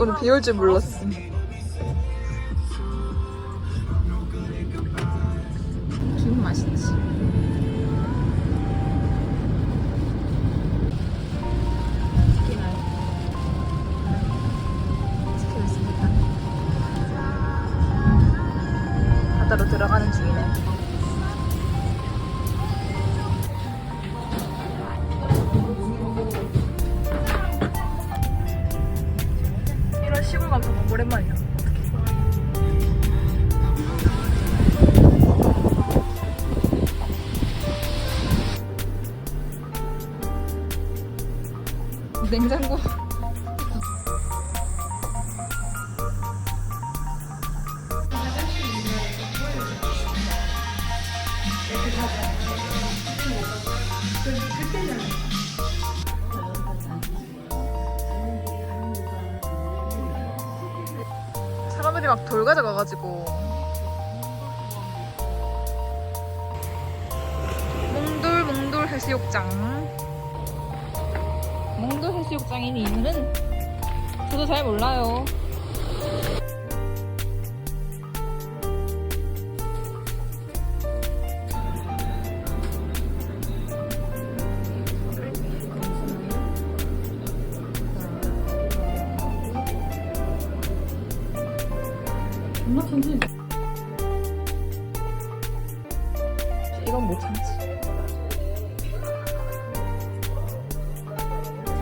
오늘 비 올 줄 몰랐어. 김 맛있지. 바다로 들어가는 중이네. 너무 오랜만이야. 냉장고. 사람들이 막 돌 가져가가지고. 몽돌 몽돌 해수욕장. 몽돌 해수욕장인 이유는 저도 잘 몰라요 존나 천천히. 이건 못 참지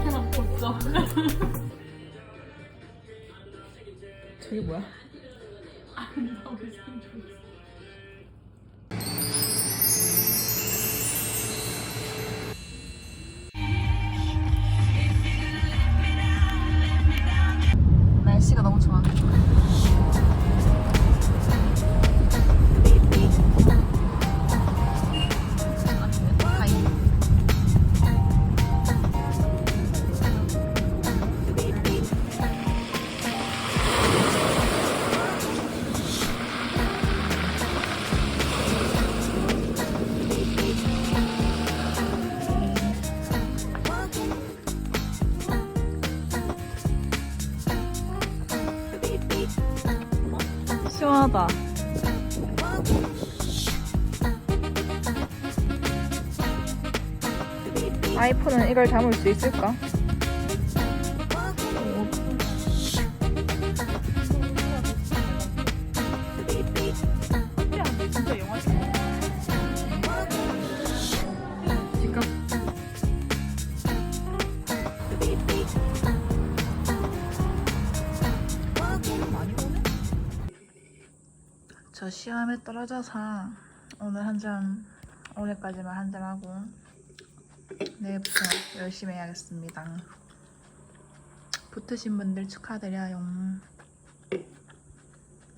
하나 벗자. 저게 뭐야? 나 시원하다. 아이폰은 이걸 담을 수 있을까? 저 시험에 떨어져서 오늘 한 잔, 오늘까지만 한 잔 하고 내일부터 열심히 해야겠습니다. 붙으신 분들 축하드려요.